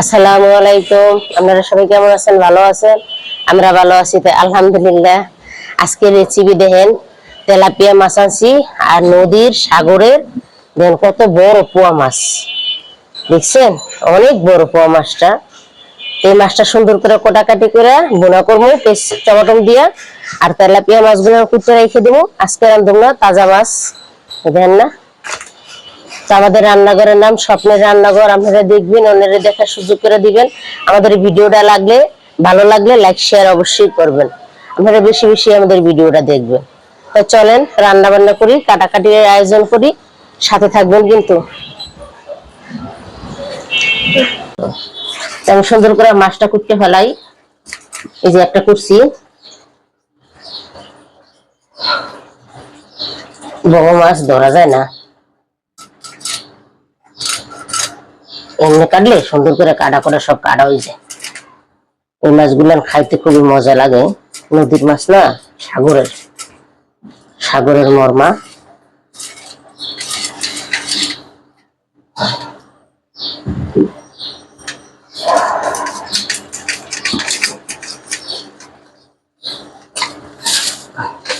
আসসালামু আলাইকুম। আপনারা সবাই কেমন আছেন? ভালো আছেন? আমরা ভালো আছি তো, আলহামদুলিল্লাহ। আজকে রেসিপি দেখেন, তেলাপিয়া মাছ আনছি আর নদীর সাগরের, দেখেন কত বড় পোয়া মাছ। দেখছেন? অনেক বড় পোয়া মাছটা। এই মাছটা সুন্দর করে কোটাকাটি করে বোনা করব, পেস্ট টমাটো দিয়া। আর তেলাপিয়া মাছগুলো কুচে রেখে দেবো। আজকে রান্ধব না, তাজা মাছ। দেখেন না? আমাদের রান্নাঘরের নাম স্বপ্নের রান্নাঘর। আপনারা দেখবেন, অন্যরা দেখার সুযোগ করে দিবেন। আমাদের ভিডিওটা লাগলে, ভালো লাগলে লাইক শেয়ার অবশ্যই করবেন। আপনারা বেশি বেশি আমাদের ভিডিওটা দেখবেন। তো চলেন রান্না বান্না করি, কাটাকাটির আয়োজন করি। সাথে থাকবেন কিন্তু। আমি সুন্দর করে মাছটা কুটতে ফেলাই। এই যে একটা করছি বড় মাছ ধরা যায় না। এমনি কাটলে সুন্দর করে কাটা করে সব কাটা হয়ে যায়। এই মাছগুলো খাইতে খুবই মজা লাগে। নদীর মাছ না, সাগরের। সাগরের মর্মা।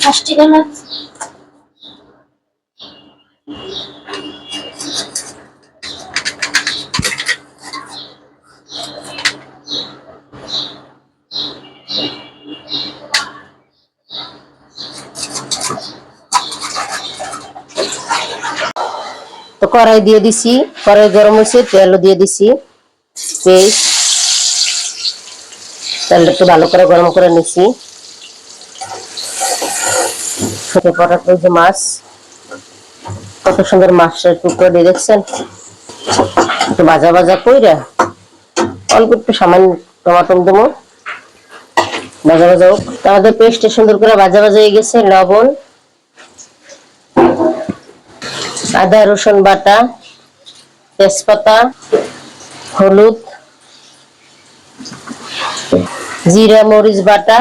মাছ তো কড়াই দিয়ে দিছি, কড়াই গরম হয়েছে, তেলও দিয়ে দিছি। পেস্ট তেলটা একটু ভালো করে গরম করে নিছি। ছোট যে মাছ, কত সুন্দর মাছের টুকরো দিয়ে দেখছেন? একটু ভাজা ভাজা কইরা অল্প একটু সামান্য টমাটো দেবো। ভাজা ভাজা হোক। তো আমাদের পেস্টে সুন্দর করে ভাজা ভাজা হয়ে গেছে, লবণ আদা, রসুন বাটা, তেজপাতা, হলুদ, জিরা, মরিচ বাটা।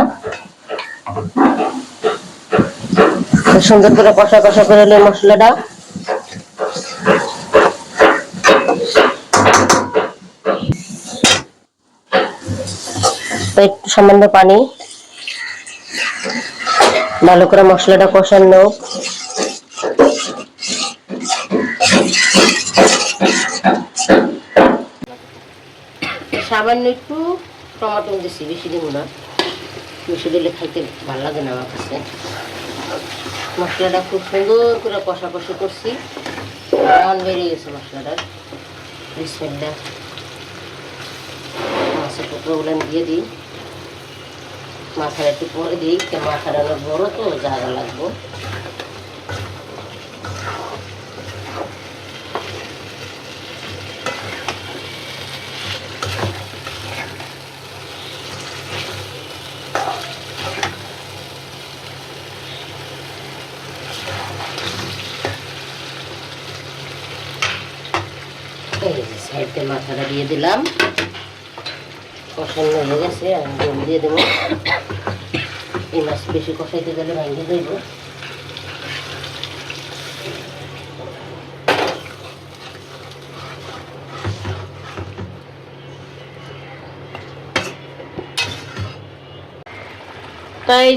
সুন্দর করে কষা কষা করে নিয়ে মশলাটা। একটু সামান্য পানি। ভালো করে মশলাটা কষানো। সামান্য একটু টমেটো দিছি, বেশি দিব না। দিলে খাইতে লাগে না আমার কাছে। মশলাটা খুব সুন্দর করে কষা কষি করছি। রান বেরিয়ে গেছে মশলাটার মাছের টুকরোগুলো দিয়ে দিই। মাথাটা একটু পরে দিই মাথাটা বড় তো জায়গা লাগবো। সাইডে মাথাটা দিয়ে দিলাম। হয়ে গেছে, আমি জল দিয়ে দেবো। এই মাছ বেশি কষাইতে গেলে ভাঙিয়ে দেবো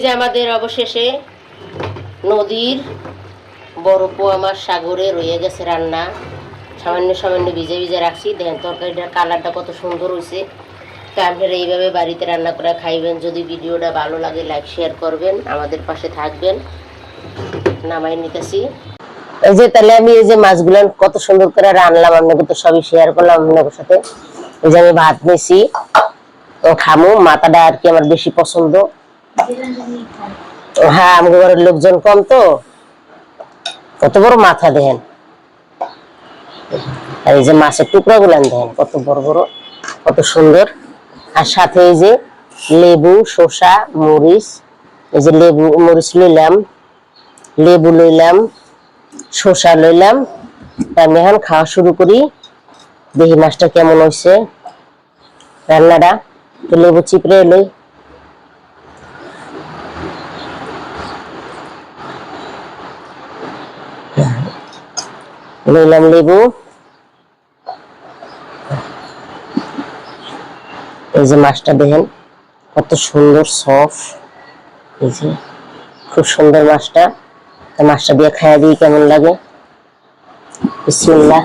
যে আমাদের অবশেষে নদীর পোয়া মাছ সাগরে রয়ে গেছে রান্না। সামান্য সামান্য ভিজে ভিজে রাখছি। দেখেন তরকারিটার কালারটা কত সুন্দর হয়েছে। তো আপনারা এইভাবে বাড়িতে রান্না করে খাইবেন। যদি ভিডিওটা ভালো লাগে লাইক শেয়ার করবেন। আমাদের পাশে থাকবেন। নামাই নিতেছি। এই যে তাহলে আমি এই যে মাছগুলো কত সুন্দর করে রান্নাম আপনাকে তো সবই শেয়ার করলাম আপনাদের সাথে। এই যে আমি ভাত তো খামু, মাথাটা আর কি আমার বেশি পছন্দ। হ্যাঁ আমাদের ঘরের লোকজন কম তো। কত বড় মাথা দেখেন। আর এই যে মাছের টুকরা গুলো দেখেন, কত বড় বড়, কত সুন্দর। আর সাথে এই যে লেবু, শসা, মরিচ, এই যে লেবু, মরিচ লইলাম, লেবু লইলাম, শসা লইলাম। আমি এখন খাওয়া শুরু করি। দেখি মাছটা কেমন হয়েছে রান্নাটা তো লেবু চিপড়ে লই। লইলাম লেবু। এই যে মাছটা দেখেন, কত সুন্দর সফট এই যে, খুব সুন্দর মাছটা। মাছটা দিয়ে খাইয়া দিই, কেমন লাগে? বিসমিল্লাহ।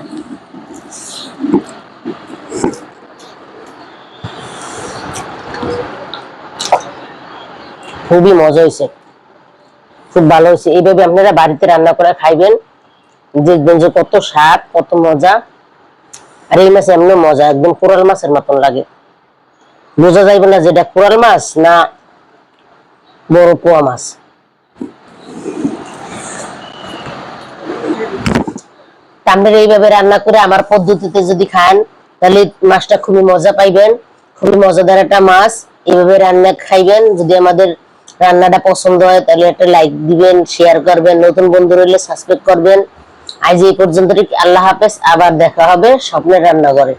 খুবই মজা হয়েছে খুব ভালো হয়েছে এইভাবে আপনারা বাড়িতে রান্না করে খাইবেন। দেখবেন যে কত স্বাদ, কত মজা। আর এই মাছ এমনি মজা, একদম কোরাল মাছের মতন লাগে। বোঝা যাইবে না যেটা কোরাল মাছ না বড় পোয়া মাছ। আপনারা এইভাবে রান্না করে আমার পদ্ধতিতে যদি খান, তাহলে মাছটা খুবই মজা পাইবেন। খুবই মজাদার একটা মাছ। এইভাবে রান্না খাইবেন। যদি আমাদের রান্নাটা পছন্দ হয়, তাহলে একটা লাইক দিবেন শেয়ার করবেন। নতুন বন্ধু রইলে সাবস্ক্রাইব করবেন। আজ এই পর্যন্ত আল্লাহ হাফেজ আবার দেখা হবে স্বপ্নের রান্নাঘরে।